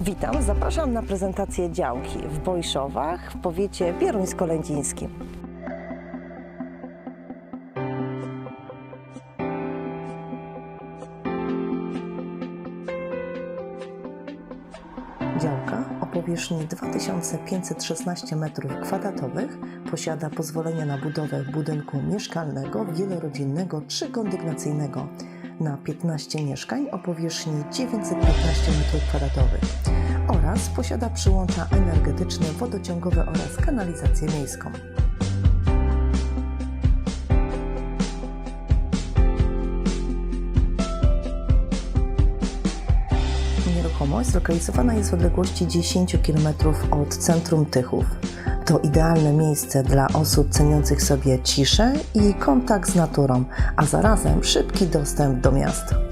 Witam, zapraszam na prezentację działki w Bojszowach w powiecie bieruńsko-lędzińskim. Działka powierzchni 2516 m2 posiada pozwolenie na budowę budynku mieszkalnego, wielorodzinnego czy kondygnacyjnego na 15 mieszkań o powierzchni 915 m2 oraz posiada przyłącza energetyczne, wodociągowe oraz kanalizację miejską. Nieruchomość zlokalizowana jest w odległości 10 km od centrum Tychów. To idealne miejsce dla osób ceniących sobie ciszę i kontakt z naturą, a zarazem szybki dostęp do miasta.